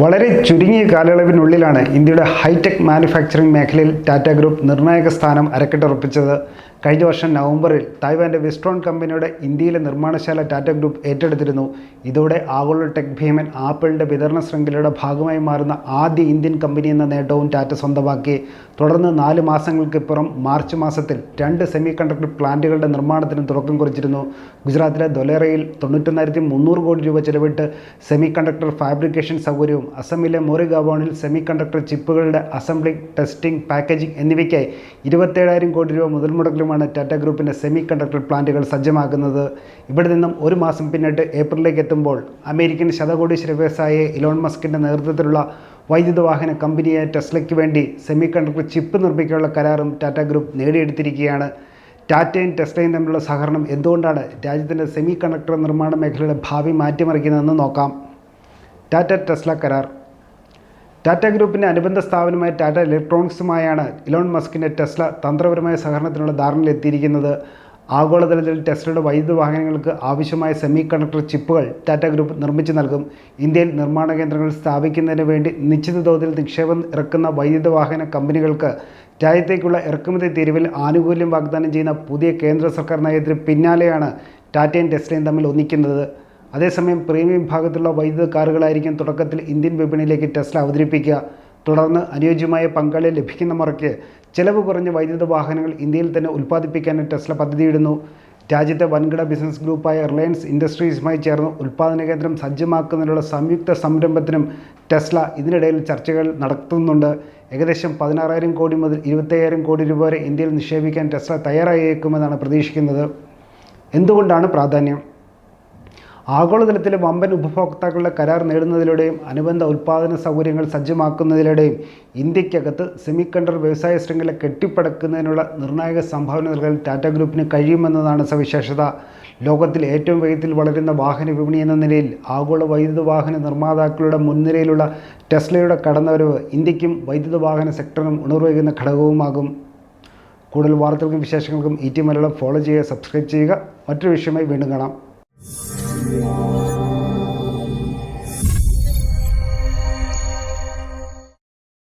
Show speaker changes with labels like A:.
A: വളരെ ചുരുങ്ങിയ കാലയളവിനുള്ളിലാണ് ഇന്ത്യയുടെ ഹൈടെക് മാനുഫാക്ചറിംഗ് മേഖലയിൽ ടാറ്റ ഗ്രൂപ്പ് നിർണായക സ്ഥാനം അരക്കെട്ടുറപ്പിച്ചത്. കഴിഞ്ഞ വർഷം നവംബറിൽ തായ്വാന്റെ വെസ്ട്രോൺ കമ്പനിയുടെ ഇന്ത്യയിലെ നിർമ്മാണശാല ടാറ്റ ഗ്രൂപ്പ് ഏറ്റെടുത്തിരുന്നു. ഇതോടെ ആഗോള ടെക് ഭീമൻ ആപ്പിളിന്റെ വിതരണ ശൃംഖലയുടെ ഭാഗമായി മാറുന്ന ആദ്യ ഇന്ത്യൻ കമ്പനി എന്ന നേട്ടവും ടാറ്റ സ്വന്തമാക്കി. തുടർന്ന് നാല് മാസങ്ങൾക്കിപ്പുറം മാർച്ച് മാസത്തിൽ രണ്ട് സെമി കണ്ടക്ടർ പ്ലാന്റുകളുടെ നിർമ്മാണത്തിന് തുടക്കം കുറിച്ചിരുന്നു. ഗുജറാത്തിലെ ദൊലേറയിൽ തൊണ്ണൂറ്റൊന്നായിരത്തി മുന്നൂറ് കോടി രൂപ ചെലവിട്ട് സെമി കണ്ടക്ടർ ഫാബ്രിക്കേഷൻ സൗകര്യവും അസമിലെ മോറിഗാവോണിൽ സെമി കണ്ടക്ടർ ചിപ്പുകളുടെ അസംബ്ലി ടെസ്റ്റിംഗ് പാക്കേജിംഗ് എന്നിവയ്ക്കായി ഇരുപത്തേഴായിരം കോടി രൂപ മുതൽ മുടക്കിലുമാണ് ടാറ്റ ഗ്രൂപ്പിന്റെ സെമി കണ്ടക്ടർ പ്ലാന്റുകൾ സജ്ജമാക്കുന്നത്. ഇവിടെ നിന്നും ഒരു മാസം പിന്നിട്ട് ഏപ്രിലേക്ക് എത്തുമ്പോൾ അമേരിക്കൻ ശതകോടീശ്വര വ്യവസായിയെ ഇലോൺ മസ്കിന്റെ നേതൃത്വത്തിലുള്ള വൈദ്യുത വാഹന കമ്പനിയായ ടെസ്ലയ്ക്ക് വേണ്ടി സെമി കണ്ടക്ടർ ചിപ്പ് നിർമ്മിക്കാനുള്ള കരാറും ടാറ്റ ഗ്രൂപ്പ് നേടിയെടുത്തിരിക്കുകയാണ്. ടാറ്റയും ടെസ്ലയും തമ്മിലുള്ള സഹകരണം എന്തുകൊണ്ടാണ് രാജ്യത്തിന്റെ സെമി കണ്ടക്ടർ നിർമ്മാണ മേഖലയുടെ ഭാവി മാറ്റിമറിക്കുന്നതെന്ന് നോക്കാം. ടാറ്റ ടെസ്ല കരാർ. ടാറ്റ ഗ്രൂപ്പിന്റെ അനുബന്ധ സ്ഥാപനമായ ടാറ്റ ഇലക്ട്രോണിക്സുമായാണ് ഇലോൺ മസ്കിന്റെ ടെസ്ല തന്ത്രപരമായ സഹകരണത്തിനുള്ള ധാരണയിലെത്തിയിരിക്കുന്നത്. ആഗോളതലത്തിൽ ടെസ്ലയുടെ വൈദ്യുത വാഹനങ്ങൾക്ക് ആവശ്യമായ സെമി കണ്ടക്ടർ ചിപ്പുകൾ ടാറ്റ ഗ്രൂപ്പ് നിർമ്മിച്ചു നൽകും. ഇന്ത്യയിൽ നിർമ്മാണ കേന്ദ്രങ്ങൾ സ്ഥാപിക്കുന്നതിന് വേണ്ടി നിശ്ചിത തോതിൽ നിക്ഷേപം ഇറക്കുന്ന വൈദ്യുത വാഹന കമ്പനികൾക്ക് രാജ്യത്തേക്കുള്ള ഇറക്കുമതി തീരുവിൽ ആനുകൂല്യം വാഗ്ദാനം ചെയ്യുന്ന പുതിയ കേന്ദ്ര സർക്കാർ നയത്തിന് പിന്നാലെയാണ് ടാറ്റയും ടെസ്ലയും തമ്മിൽ ഒന്നിക്കുന്നത്. അതേസമയം പ്രീമിയം ഭാഗത്തുള്ള വൈദ്യുത കാറുകളായിരിക്കും തുടക്കത്തിൽ ഇന്ത്യൻ വിപണിയിലേക്ക് ടെസ്ല അവതരിപ്പിക്കുക. തുടർന്ന് അനുയോജ്യമായ പങ്കാളി ലഭിക്കുന്ന മുറയ്ക്ക് ചെലവ് കുറഞ്ഞ വൈദ്യുത വാഹനങ്ങൾ ഇന്ത്യയിൽ തന്നെ ഉൽപ്പാദിപ്പിക്കാൻ ടെസ്ല പദ്ധതിയിടുന്നു. രാജ്യത്തെ വൻകിട ബിസിനസ് ഗ്രൂപ്പായ റിലയൻസ് ഇൻഡസ്ട്രീസുമായി ചേർന്ന് ഉൽപ്പാദന കേന്ദ്രം സജ്ജമാക്കുന്നതിനുള്ള സംയുക്ത സംരംഭത്തിനും ടെസ്ല ഇതിനിടയിൽ ചർച്ചകൾ നടത്തുന്നുണ്ട്. ഏകദേശം പതിനാറായിരം കോടി മുതൽ ഇരുപത്തയ്യായിരം കോടി രൂപ വരെ ഇന്ത്യയിൽ നിക്ഷേപിക്കാൻ ടെസ്ല തയ്യാറായേക്കുമെന്നാണ് പ്രതീക്ഷിക്കുന്നത്. എന്തുകൊണ്ടാണ് പ്രാധാന്യം? ആഗോളതലത്തിലെ വമ്പൻ ഉപഭോക്താക്കളുടെ കരാർ നേടുന്നതിലൂടെയും അനുബന്ധ ഉൽപ്പാദന സൗകര്യങ്ങൾ സജ്ജമാക്കുന്നതിലൂടെയും ഇന്ത്യക്കകത്ത് സെമി കണ്ടർ വ്യവസായ ശൃംഖല കെട്ടിപ്പടക്കുന്നതിനുള്ള നിർണായക സംഭാവന നൽകാൻ ടാറ്റ ഗ്രൂപ്പിന് കഴിയുമെന്നതാണ് സവിശേഷത. ലോകത്തിൽ ഏറ്റവും വേഗത്തിൽ വളരുന്ന വാഹന വിപണി എന്ന നിലയിൽ ആഗോള വൈദ്യുത വാഹന നിർമ്മാതാക്കളുടെ മുൻനിരയിലുള്ള ടെസ്ലയുടെ കടന്നവരവ് ഇന്ത്യക്കും വൈദ്യുത വാഹന സെക്ടറിനും ഉണർവേകുന്ന ഘടകവുമാകും. കൂടുതൽ വാർത്തകൾക്കും വിശേഷങ്ങൾക്കും ഇ ടി മലയാളം ഫോളോ ചെയ്യുക സബ്സ്ക്രൈബ് ചെയ്യുക. മറ്റൊരു വിഷയമായി വീണ്ടും കാണാം. Música